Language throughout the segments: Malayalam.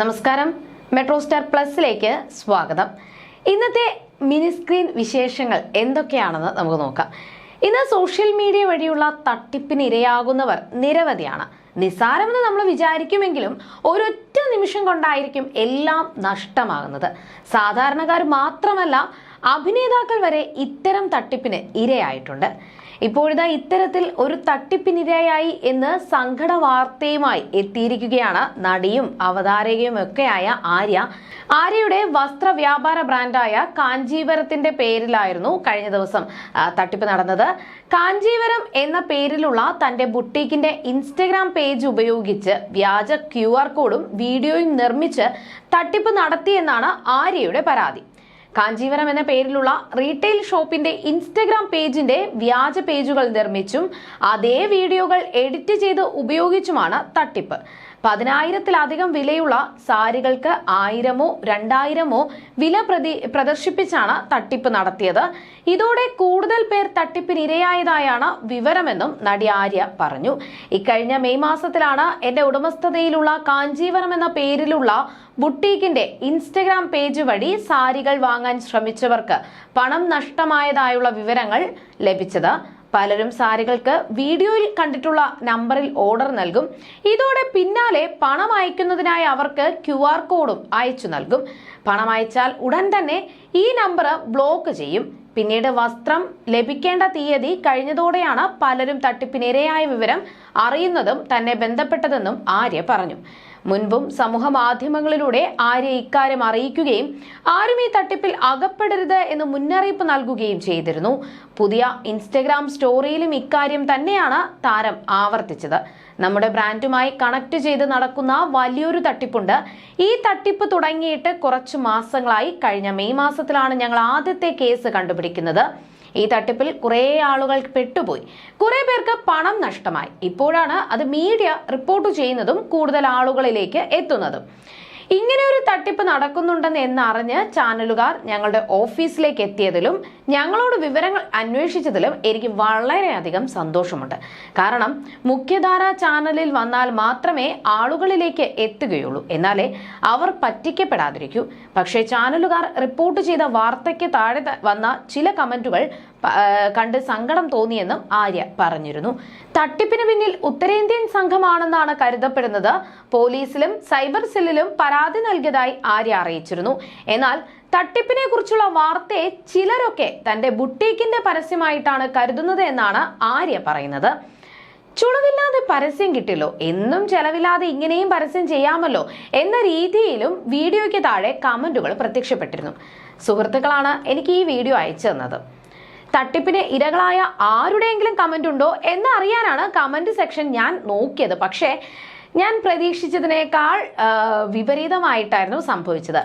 നമസ്കാരം. മെട്രോ സ്റ്റാർ പ്ലസിലേക്ക് സ്വാഗതം. ഇന്നത്തെ മിനി സ്ക്രീൻ വിശേഷങ്ങൾ എന്തൊക്കെയാണെന്ന് നമുക്ക് നോക്കാം. ഇന്ന് സോഷ്യൽ മീഡിയ വഴിയുള്ള തട്ടിപ്പിന് ഇരയാകുന്നവർ നിരവധിയാണ്. നിസ്സാരമെന്ന് നമ്മൾ വിചാരിക്കുമെങ്കിലും ഒരൊറ്റ നിമിഷം കൊണ്ടായിരിക്കും എല്ലാം നഷ്ടമാകുന്നത്. സാധാരണക്കാർ മാത്രമല്ല അഭിനേതാക്കൾ വരെ ഇത്തരം തട്ടിപ്പിന് ഇരയായിട്ടുണ്ട്. ഇപ്പോഴിതാ ഇത്തരത്തിൽ ഒരു തട്ടിപ്പിനിരയായി എന്ന് സങ്കട വാർത്തയുമായി എത്തിയിരിക്കുകയാണ് നടിയും അവതാരകയും ഒക്കെയായ ആര്യ. ആര്യയുടെ വസ്ത്ര വ്യാപാര ബ്രാൻഡായ കാഞ്ചീവരത്തിന്റെ പേരിലായിരുന്നു കഴിഞ്ഞ ദിവസം തട്ടിപ്പ് നടന്നത്. കാഞ്ചീവരം എന്ന പേരിലുള്ള തന്റെ ബുട്ടീക്കിന്റെ ഇൻസ്റ്റഗ്രാം പേജ് ഉപയോഗിച്ച് വ്യാജ ക്യു കോഡും വീഡിയോയും നിർമ്മിച്ച് തട്ടിപ്പ് നടത്തിയെന്നാണ് ആര്യയുടെ പരാതി. കാഞ്ചീവരം എന്ന പേരിലുള്ള റീറ്റെയിൽ ഷോപ്പിന്റെ ഇൻസ്റ്റഗ്രാം പേജിന്റെ വ്യാജ പേജുകൾ നിർമ്മിച്ചും അതേ വീഡിയോകൾ എഡിറ്റ് ചെയ്ത് ഉപയോഗിച്ചുമാണ് തട്ടിപ്പ്. പതിനായിരത്തിലധികം വിലയുള്ള സാരികൾക്ക് ആയിരമോ രണ്ടായിരമോ വില പ്രതി പ്രദർശിപ്പിച്ചാണ് തട്ടിപ്പ് നടത്തിയത്. ഇതോടെ കൂടുതൽ പേർ തട്ടിപ്പിന് ഇരയായതായാണ് വിവരമെന്നും നടി ആര്യ പറഞ്ഞു. ഇക്കഴിഞ്ഞ മെയ് മാസത്തിലാണ് എന്റെ ഉടമസ്ഥതയിലുള്ള കാഞ്ചീവരം എന്ന പേരിലുള്ള ബുട്ടീക്കിന്റെ ഇൻസ്റ്റഗ്രാം പേജ് വഴി സാരികൾ വാങ്ങാൻ ശ്രമിച്ചവർക്ക് പണം നഷ്ടമായതായുള്ള വിവരങ്ങൾ ലഭിച്ചത്. പലരും സാരികൾക്ക് വീഡിയോയിൽ കണ്ടിട്ടുള്ള നമ്പറിൽ ഓർഡർ നൽകും. ഇതോടെ പിന്നാലെ പണം അയക്കുന്നതിനായി അവർക്ക് ക്യു ആർ കോഡും അയച്ചു നൽകും. പണം അയച്ചാൽ ഉടൻ തന്നെ ഈ നമ്പർ ബ്ലോക്ക് ചെയ്യും. പിന്നീട് വസ്ത്രം ലഭിക്കേണ്ട തീയതി കഴിഞ്ഞതോടെയാണ് പലരും തട്ടിപ്പിനിരയായ വിവരം അറിയുന്നതും തന്നെ ബന്ധപ്പെട്ടതെന്നും ആര്യ പറഞ്ഞു. മുൻപും സമൂഹ മാധ്യമങ്ങളിലൂടെ ആര്യ ഇക്കാര്യം അറിയിക്കുകയും ആരും ഈ തട്ടിപ്പിൽ അകപ്പെടരുത് എന്ന് മുന്നറിയിപ്പ് നൽകുകയും ചെയ്തിരുന്നു. പുതിയ ഇൻസ്റ്റഗ്രാം സ്റ്റോറിയിലും ഇക്കാര്യം തന്നെയാണ് താരം ആവർത്തിച്ചത്. നമ്മുടെ ബ്രാൻഡുമായി കണക്ട് ചെയ്ത് നടക്കുന്ന വലിയൊരു തട്ടിപ്പുണ്ട്. ഈ തട്ടിപ്പ് തുടങ്ങിയിട്ട് കുറച്ച് മാസങ്ങളായി. കഴിഞ്ഞ മെയ് മാസത്തിലാണ് ഞങ്ങൾ ആദ്യത്തെ കേസ് കണ്ടുപിടിക്കുന്നത്. ഈ തട്ടിപ്പിൽ കുറേ ആളുകൾ പെട്ടുപോയി. കുറെ പേർക്ക് പണം നഷ്ടമായി. ഇപ്പോഴാണ് അത് മീഡിയ റിപ്പോർട്ട് ചെയ്യുന്നതും കൂടുതൽ ആളുകളിലേക്ക് എത്തുന്നതും. ഇങ്ങനെ ഒരു തട്ടിപ്പ് നടക്കുന്നുണ്ടെന്ന് എന്നറിഞ്ഞ് ചാനലുകാർ ഞങ്ങളുടെ ഓഫീസിലേക്ക് എത്തിയതിലും ഞങ്ങളോട് വിവരങ്ങൾ അന്വേഷിച്ചതിലും എനിക്ക് വളരെയധികം സന്തോഷമുണ്ട്. കാരണം മുഖ്യധാര ചാനലിൽ വന്നാൽ മാത്രമേ ആളുകളിലേക്ക് എത്തുകയുള്ളൂ. എന്നാലേ അവർ പറ്റിക്കപ്പെടാതിരിക്കൂ. പക്ഷേ ചാനലുകാർ റിപ്പോർട്ട് ചെയ്ത വാർത്തയ്ക്ക് താഴെ വന്ന ചില കമന്റുകൾ കണ്ട് സങ്കടം തോന്നിയെന്നും ആര്യ പറഞ്ഞിരുന്നു. തട്ടിപ്പിന് പിന്നിൽ ഉത്തരേന്ത്യൻ സംഘമാണെന്നാണ് കരുതപ്പെടുന്നത്. പോലീസിലും സൈബർ സെല്ലിലും പരാതി നൽകിയതായി ആര്യ അറിയിച്ചിരുന്നു. എന്നാൽ തട്ടിപ്പിനെ കുറിച്ചുള്ള വാർത്തയെ ചിലരൊക്കെ തന്റെ ബുട്ടീക്കിന്റെ പരസ്യമായിട്ടാണ് കരുതുന്നത് എന്നാണ് ആര്യ പറയുന്നത്. ചുളവില്ലാതെ പരസ്യം കിട്ടില്ലോ? എന്നും ചെലവില്ലാതെ ഇങ്ങനെയും പരസ്യം ചെയ്യാമല്ലോ? എന്ന രീതിയിലും വീഡിയോയ്ക്ക് താഴെ കമന്റുകൾ പ്രത്യക്ഷപ്പെട്ടിരുന്നു. സുഹൃത്തുക്കളാണ് എനിക്ക് ഈ വീഡിയോ അയച്ചു തന്നത്. തട്ടിപ്പിന് ഇരകളായ ആരുടെയെങ്കിലും കമന്റ് ഉണ്ടോ എന്ന് അറിയാനാണ് കമന്റ് സെക്ഷൻ ഞാൻ നോക്കിയത്. പക്ഷേ ഞാൻ പ്രതീക്ഷിച്ചതിനേക്കാൾ വിപരീതമായിട്ടായിരുന്നു സംഭവിച്ചത്.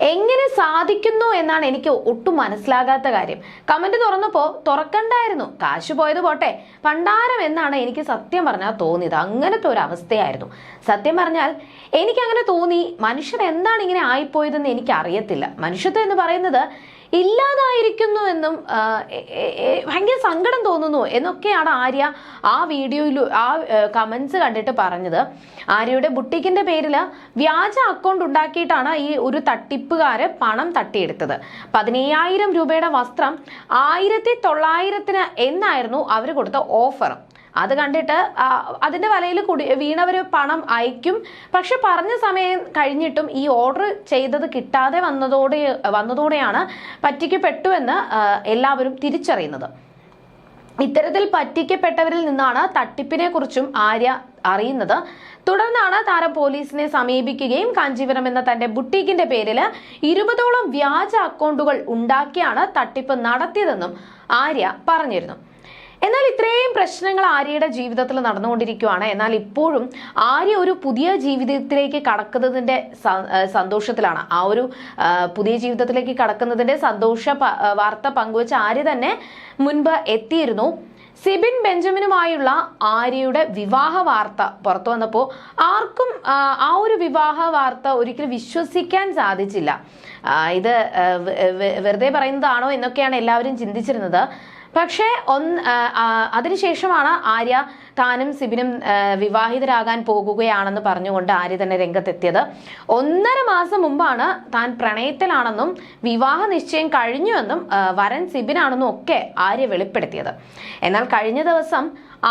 എങ്ങനെ സാധിക്കുന്നു എന്നാണ് എനിക്ക് ഒട്ടും മനസ്സിലാകാത്ത കാര്യം. കമന്റ് തുറന്നപ്പോൾ തുറക്കണ്ടായിരുന്നു. കാശ് പോയത് പോട്ടെ. പണ്ടാരം എന്നാണ് എനിക്ക് സത്യം പറഞ്ഞാൽ തോന്നിയത്. അങ്ങനത്തെ ഒരു അവസ്ഥയായിരുന്നു. സത്യം പറഞ്ഞാൽ എനിക്ക് അങ്ങനെ തോന്നി. മനുഷ്യൻ എന്താണ് ഇങ്ങനെ ആയിപ്പോയതെന്ന് എനിക്ക് അറിയത്തില്ല മനുഷ്യത്വം എന്ന് പറയുന്നത് ഇല്ലാതായിരിക്കുന്നു എന്നും ഭയങ്കര സങ്കടം തോന്നുന്നു എന്നൊക്കെയാണ് ആര്യ ആ വീഡിയോയിൽ ആ കമൻസ് കണ്ടിട്ട് പറഞ്ഞത്. ആര്യയുടെ ബുട്ടിക്കിന്റെ പേരിൽ വ്യാജ അക്കൗണ്ട് ഉണ്ടാക്കിയിട്ടാണ് ഈ ഒരു തട്ടിപ്പുകാര് പണം തട്ടിയെടുത്തത്. പതിനയ്യായിരം രൂപയുടെ വസ്ത്രം ആയിരത്തി തൊള്ളായിരത്തിന് എന്നായിരുന്നു അവർ കൊടുത്ത ഓഫർ അത് കണ്ടിട്ട് അതിന്റെ വലയിൽ കുടി വീണവർ പണം അയക്കും. പക്ഷെ പറഞ്ഞ സമയം കഴിഞ്ഞിട്ടും ഈ ഓർഡർ ചെയ്തത് കിട്ടാതെ വന്നതോടെ വന്നതോടെയാണ് പറ്റിക്കപ്പെട്ടു എന്ന് എല്ലാവരും തിരിച്ചറിയുന്നത്. ഇത്തരത്തിൽ പറ്റിക്കപ്പെട്ടവരിൽ നിന്നാണ് തട്ടിപ്പിനെ കുറിച്ചും ആര്യ അറിയുന്നത്. തുടർന്നാണ് താരം പോലീസിനെ സമീപിക്കുകയും കാഞ്ചീപുരം എന്ന തന്റെ ബുട്ടീക്കിന്റെ പേരിൽ ഇരുപതോളം വ്യാജ അക്കൗണ്ടുകൾ ഉണ്ടാക്കിയാണ് തട്ടിപ്പ് നടത്തിയതെന്നും ആര്യ പറഞ്ഞിരുന്നു. എന്നാൽ ഇത്രയും പ്രശ്നങ്ങൾ ആര്യയുടെ ജീവിതത്തിൽ നടന്നുകൊണ്ടിരിക്കുകയാണ് എന്നാൽ ഇപ്പോഴും ആര്യ ഒരു പുതിയ ജീവിതത്തിലേക്ക് കടക്കുന്നതിന്റെ സന്തോഷത്തിലാണ്. ആ ഒരു പുതിയ ജീവിതത്തിലേക്ക് കടക്കുന്നതിന്റെ സന്തോഷ വാർത്ത പങ്കുവച്ച ആര്യ തന്നെ മുൻപ് എത്തിയിരുന്നു. സിബിൻ ബെഞ്ചമിനുമായുള്ള ആര്യയുടെ വിവാഹ വാർത്ത പുറത്തു വന്നപ്പോൾ ആർക്കും ആ, ഒരു വിവാഹ വാർത്ത ഒരിക്കലും വിശ്വസിക്കാൻ സാധിച്ചില്ല. ഇത് വെറുതെ പറയുന്നതാണോ എന്നൊക്കെയാണ് എല്ലാവരും ചിന്തിച്ചിരുന്നത്. പക്ഷേ ഒന്ന് അതിനുശേഷമാണ് ആര്യ താനും സിബിനും വിവാഹിതരാകാൻ പോകുകയാണെന്ന് പറഞ്ഞുകൊണ്ട് ആര്യ തന്നെ രംഗത്തെത്തിയത്. ഒന്നര മാസം മുമ്പാണ് താൻ പ്രണയത്തിലാണെന്നും വിവാഹ നിശ്ചയം കഴിഞ്ഞുവെന്നും വരൻ സിബിനാണെന്നും ഒക്കെ ആര്യ വെളിപ്പെടുത്തിയത്. എന്നാൽ കഴിഞ്ഞ ദിവസം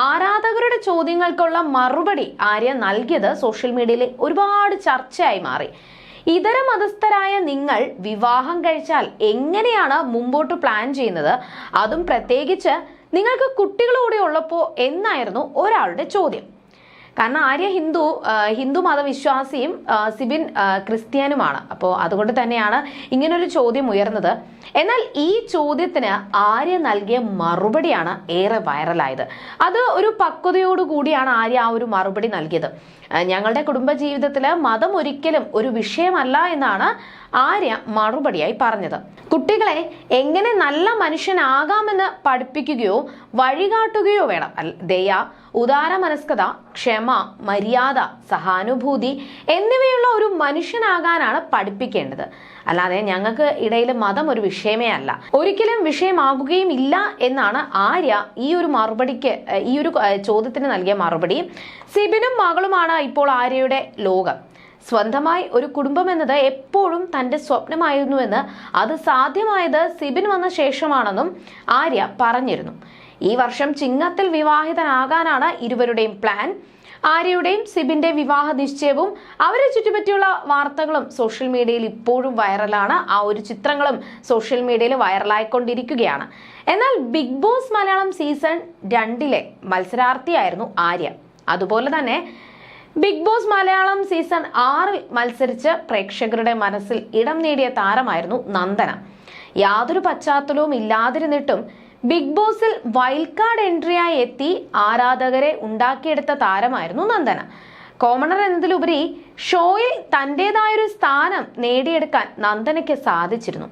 ആരാധകരുടെ ചോദ്യങ്ങൾക്കുള്ള മറുപടി ആര്യ നൽകിയത് സോഷ്യൽ മീഡിയയിൽ ഒരുപാട് ചർച്ചയായി മാറി. ഇതര മതസ്ഥരായ നിങ്ങൾ വിവാഹം കഴിച്ചാൽ എങ്ങനെയാണ് മുമ്പോട്ട് പ്ലാൻ ചെയ്യുന്നത്? അതും പ്രത്യേകിച്ച് നിങ്ങൾക്ക് കുട്ടികളോടെ ഉള്ളപ്പോൾ എന്നായിരുന്നു ഒരാളുടെ ചോദ്യം. കാരണം ആര്യ ഹിന്ദു ഹിന്ദു മതവിശ്വാസിയും സിബിൻ ക്രിസ്ത്യാനുമാണ്. അപ്പോൾ അതുകൊണ്ട് തന്നെയാണ് ഇങ്ങനൊരു ചോദ്യം ഉയർന്നത്. എന്നാൽ ഈ ചോദ്യത്തിന് ആര്യ നൽകിയ മറുപടിയാണ് ഏറെ വൈറലായത്. അത് ഒരു പക്വതയോടു കൂടിയാണ് ആര്യ ആ ഒരു മറുപടി നൽകിയത്. ഞങ്ങളുടെ കുടുംബജീവിതത്തിൽ മതം ഒരിക്കലും ഒരു വിഷയമല്ല എന്നാണ് ആര്യ മറുപടിയായി പറഞ്ഞത്. കുട്ടികളെ എങ്ങനെ നല്ല മനുഷ്യനാകാമെന്ന് പഠിപ്പിക്കുകയോ വഴികാട്ടുകയോ വേണം. ദയ ഉദാരമനസ്കത ക്ഷമ മര്യാദ സഹാനുഭൂതി എന്നിവയുള്ള ഒരു മനുഷ്യനാകാനാണ് പഠിപ്പിക്കേണ്ടത്. അല്ലാതെ ഞങ്ങൾക്ക് ഇടയിൽ മതം ഒരു വിഷയമേ അല്ല. ഒരിക്കലും വിഷയമാകുകയും ഇല്ല എന്നാണ് ആര്യ ഈ ഒരു മറുപടിക്ക് ഈ ഒരു ചോദ്യത്തിന് നൽകിയ മറുപടി. സിബിനും മകളുമാണ് ഇപ്പോൾ ആര്യയുടെ ലോകം. സ്വന്തമായി ഒരു കുടുംബം എന്നത് എപ്പോഴും തന്റെ സ്വപ്നമായിരുന്നുവെന്ന് അത് സാധ്യമായത് സിബിൻ വന്ന ശേഷമാണെന്നും ആര്യ പറഞ്ഞിരുന്നു. ഈ വർഷം ചിങ്ങത്തിൽ വിവാഹിതനാകാനാണ് ഇരുവരുടെയും പ്ലാൻ ആര്യയുടെയും സിബിന്റെ വിവാഹ നിശ്ചയവും അവരെ ചുറ്റുപറ്റിയുള്ള വാർത്തകളും സോഷ്യൽ മീഡിയയിൽ ഇപ്പോഴും വൈറലാണ് ആ ഒരു ചിത്രങ്ങളും സോഷ്യൽ മീഡിയയിൽ വൈറലായിക്കൊണ്ടിരിക്കുകയാണ് എന്നാൽ ബിഗ് ബോസ് മലയാളം സീസൺ രണ്ടിലെ മത്സരാർത്ഥിയായിരുന്നു ആര്യ. അതുപോലെ തന്നെ ബിഗ് ബോസ് മലയാളം സീസൺ ആറിൽ മത്സരിച്ച് പ്രേക്ഷകരുടെ മനസ്സിൽ ഇടം നേടിയ താരമായിരുന്നു നന്ദന. യാതൊരു പശ്ചാത്തലവും ഇല്ലാതിരുന്നിട്ടും ബിഗ് ബോസിൽ വൈൽഡ് കാർഡ് എൻട്രിയായി എത്തി ആരാധകരെ ഉണ്ടാക്കിയെടുത്ത താരമായിരുന്നു നന്ദന. കോമണർ എന്നതിലുപരി ഷോയിൽ തന്റെതായൊരു സ്ഥാനം നേടിയെടുക്കാൻ നന്ദനയ്ക്ക് സാധിച്ചിരുന്നു.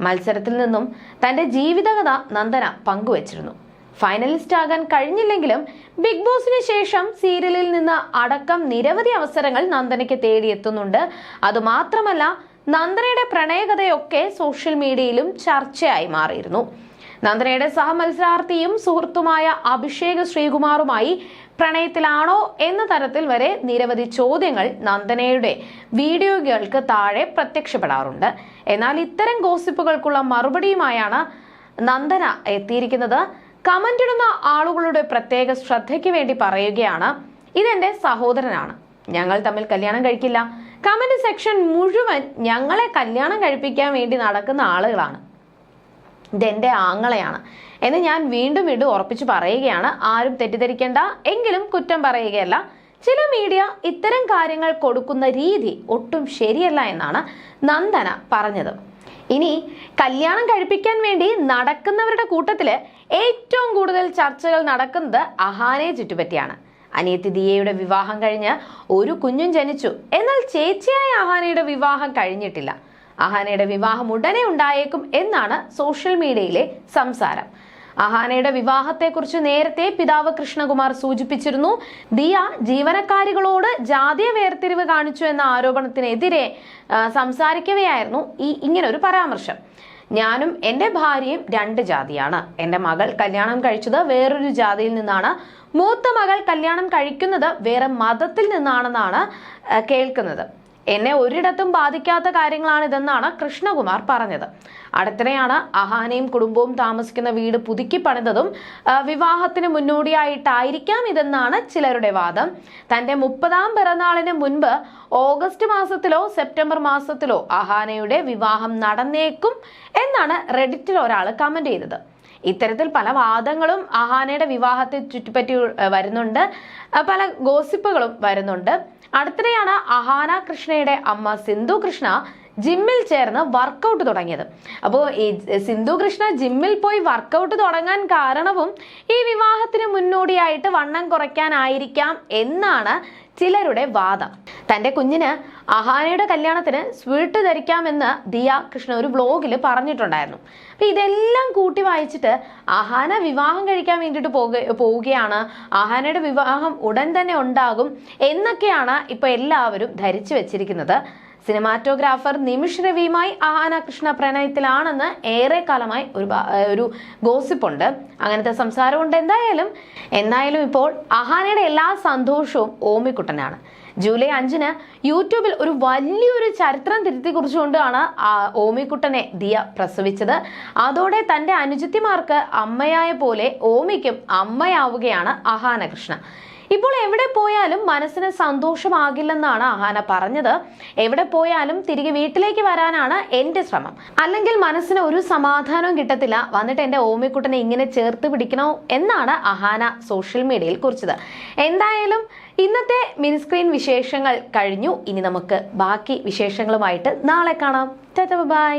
മത്സരത്തിൽ നിന്നും തന്റെ ജീവിതകഥ നന്ദന പങ്കുവച്ചിരുന്നു. ഫൈനലിസ്റ്റ് ആകാൻ കഴിഞ്ഞില്ലെങ്കിലും ബിഗ് ബോസിന് ശേഷം സീരിയലിൽ നിന്ന് അടക്കം നിരവധി അവസരങ്ങൾ നന്ദനയ്ക്ക് തേടിയെത്തുന്നുണ്ട്. അതുമാത്രമല്ല നന്ദനയുടെ പ്രണയകഥയൊക്കെ സോഷ്യൽ മീഡിയയിലും ചർച്ചയായി മാറിയിരുന്നു. നന്ദനയുടെ സഹമത്സരാർത്ഥിയും സുഹൃത്തുമായ അഭിഷേക് ശ്രീകുമാറുമായി പ്രണയത്തിലാണോ എന്ന തരത്തിൽ വരെ നിരവധി ചോദ്യങ്ങൾ നന്ദനയുടെ വീഡിയോകൾക്ക് താഴെ പ്രത്യക്ഷപ്പെടാറുണ്ട്. എന്നാൽ ഇത്തരം ഗോസിപ്പുകൾക്കുള്ള മറുപടിയുമായാണ് നന്ദന എത്തിയിരിക്കുന്നത്. കമന്റ് ഇടുന്ന ആളുകളുടെ പ്രത്യേക ശ്രദ്ധയ്ക്ക് വേണ്ടി പറയുകയാണ്. ഇതെന്റെ സഹോദരനാണ്. ഞങ്ങൾ തമ്മിൽ കല്യാണം കഴിക്കില്ല. കമന്റ് സെക്ഷൻ മുഴുവൻ ഞങ്ങളെ കല്യാണം കഴിപ്പിക്കാൻ വേണ്ടി നടക്കുന്ന ആളുകളാണ്. ഇതെന്റെ ആങ്ങളെയാണ്. എന്ന് ഞാൻ വീണ്ടും വീണ്ടും ഉറപ്പിച്ചു പറയുകയാണ്. ആരും തെറ്റിദ്ധരിക്കേണ്ട. എങ്കിലും കുറ്റം പറയുകയല്ല. ചില മീഡിയ ഇത്തരം കാര്യങ്ങൾ കൊടുക്കുന്ന രീതി ഒട്ടും ശരിയല്ല എന്നാണ് നന്ദന പറഞ്ഞത്. ഇനി കല്യാണം കഴിപ്പിക്കാൻ വേണ്ടി നടക്കുന്നവരുടെ കൂട്ടത്തിൽ ഏറ്റവും കൂടുതൽ ചർച്ചകൾ നടക്കുന്നത് അഹാനെ ചുറ്റുപറ്റിയാണ്. അനിയത്തി ദിയയുടെ വിവാഹം കഴിഞ്ഞ് ഒരു കുഞ്ഞും ജനിച്ചു. എന്നാൽ ചേച്ചിയായ അഹാനയുടെ വിവാഹം കഴിഞ്ഞിട്ടില്ല. അഹാനയുടെ വിവാഹം ഉടനെ ഉണ്ടായേക്കും എന്നാണ് സോഷ്യൽ മീഡിയയിലെ സംസാരം. അഹാനയുടെ വിവാഹത്തെക്കുറിച്ച് നേരത്തെ പിതാവ് കൃഷ്ണകുമാർ സൂചിപ്പിച്ചിരുന്നു ദിയ ജീവനക്കാരികളോട് ജാതീയ വേർതിരിവ് കാണിച്ചു എന്ന ആരോപണത്തിനെതിരെ സംസാരിക്കവെയായിരുന്നു ഈ ഇങ്ങനൊരു പരാമർശം. ഞാനും എന്റെ ഭാര്യയും രണ്ട് ജാതിയാണ്. എന്റെ മകൾ കല്യാണം കഴിച്ചത് വേറൊരു ജാതിയിൽ നിന്നാണ്. മൂത്ത മകൾ കല്യാണം കഴിക്കുന്നത് വേറെ മതത്തിൽ നിന്നാണെന്നാണ് കേൾക്കുന്നത്. എന്നെ ഒരിടത്തും ബാധിക്കാത്ത കാര്യങ്ങളാണ് കാര്യങ്ങളാണിതെന്നാണ് കൃഷ്ണകുമാർ പറഞ്ഞത്. അടുത്തിടെയാണ് അഹാനയും കുടുംബവും താമസിക്കുന്ന വീട് പുതുക്കി പണിതതും വിവാഹത്തിന് മുന്നോടിയായിട്ടായിരിക്കാം ഇതെന്നാണ് ചിലരുടെ വാദം. തന്റെ മുപ്പതാം പിറന്നാളിന് മുൻപ് ഓഗസ്റ്റ് മാസത്തിലോ സെപ്റ്റംബർ മാസത്തിലോ അഹാനയുടെ വിവാഹം നടന്നേക്കും എന്നാണ് റെഡിറ്റിൽ ഒരാൾ കമന്റ് ചെയ്തത്. ഇത്തരത്തിൽ പല വാദങ്ങളും അഹാനയുടെ വിവാഹത്തെ ചുറ്റിപ്പറ്റി വരുന്നുണ്ട്. പല ഗോസിപ്പുകളും വരുന്നുണ്ട്. അടുത്തിടെയാണ് അഹാന കൃഷ്ണയുടെ അമ്മ സിന്ധു കൃഷ്ണ ജിമ്മിൽ ചേർന്ന് വർക്കൗട്ട് തുടങ്ങിയത്. അപ്പോൾ ഈ സിന്ധു കൃഷ്ണ ജിമ്മിൽ പോയി വർക്കൗട്ട് തുടങ്ങാൻ കാരണവും ഈ വിവാഹത്തിന് മുന്നോടിയായിട്ട് വണ്ണം കുറയ്ക്കാനായിരിക്കാം എന്നാണ് ചിലരുടെ വാദം. തന്റെ കുഞ്ഞിന് അഹാനയുടെ കല്യാണത്തിന് സ്വീട്ട് ധരിക്കാമെന്ന് ദിയ കൃഷ്ണ ഒരു വ്ലോഗിൽ പറഞ്ഞിട്ടുണ്ടായിരുന്നു. അപ്പം ഇതെല്ലാം കൂട്ടി വായിച്ചിട്ട് അഹാന വിവാഹം കഴിക്കാൻ വേണ്ടിയിട്ട് പോക പോവുകയാണ്. അഹാനയുടെ വിവാഹം ഉടൻ തന്നെ ഉണ്ടാകും എന്നൊക്കെയാണ് ഇപ്പോൾ എല്ലാവരും ധരിച്ചു വെച്ചിരിക്കുന്നത്. സിനിമാറ്റോഗ്രാഫർ നിമിഷ് രവിയുമായി ആഹാന കൃഷ്ണ പ്രണയത്തിലാണെന്ന് ഏറെ കാലമായി ഒരു ഒരു ഗോസിപ്പുണ്ട്. അങ്ങനത്തെ സംസാരമുണ്ട് എന്തായാലും. എന്തായാലും ഇപ്പോൾ ആഹാനയുടെ എല്ലാ സന്തോഷവും ഓമിക്കുട്ടനാണ്. ജൂലൈ അഞ്ചിന് യൂട്യൂബിൽ ഒരു വലിയൊരു ചരിത്രം തിരുത്തി കുറിച്ചുകൊണ്ടാണ് ഓമിക്കുട്ടനെ ദിയ പ്രസവിച്ചത്. അതോടെ തന്റെ അനുജത്തിമാർക്ക് അമ്മയായ പോലെ ഓമിക്കും അമ്മയാവുകയാണ് ആഹാന കൃഷ്ണ. ഇപ്പോൾ എവിടെ പോയാലും മനസ്സിന് സന്തോഷമാകില്ലെന്നാണ് അഹാന പറഞ്ഞത്. എവിടെ പോയാലും തിരികെ വീട്ടിലേക്ക് വരാനാണ് എന്റെ ശ്രമം. അല്ലെങ്കിൽ മനസ്സിന് ഒരു സമാധാനവും കിട്ടത്തില്ല. വന്നിട്ട് എന്റെ ഓമിക്കുട്ടനെ ഇങ്ങനെ ചേർത്ത് പിടിക്കണോ എന്നാണ് അഹാന സോഷ്യൽ മീഡിയയിൽ കുറിച്ചത്. എന്തായാലും ഇന്നത്തെ മിനിസ്ക്രീൻ വിശേഷങ്ങൾ കഴിഞ്ഞു. ഇനി നമുക്ക് ബാക്കി വിശേഷങ്ങളുമായിട്ട് നാളെ കാണാം. ബൈ.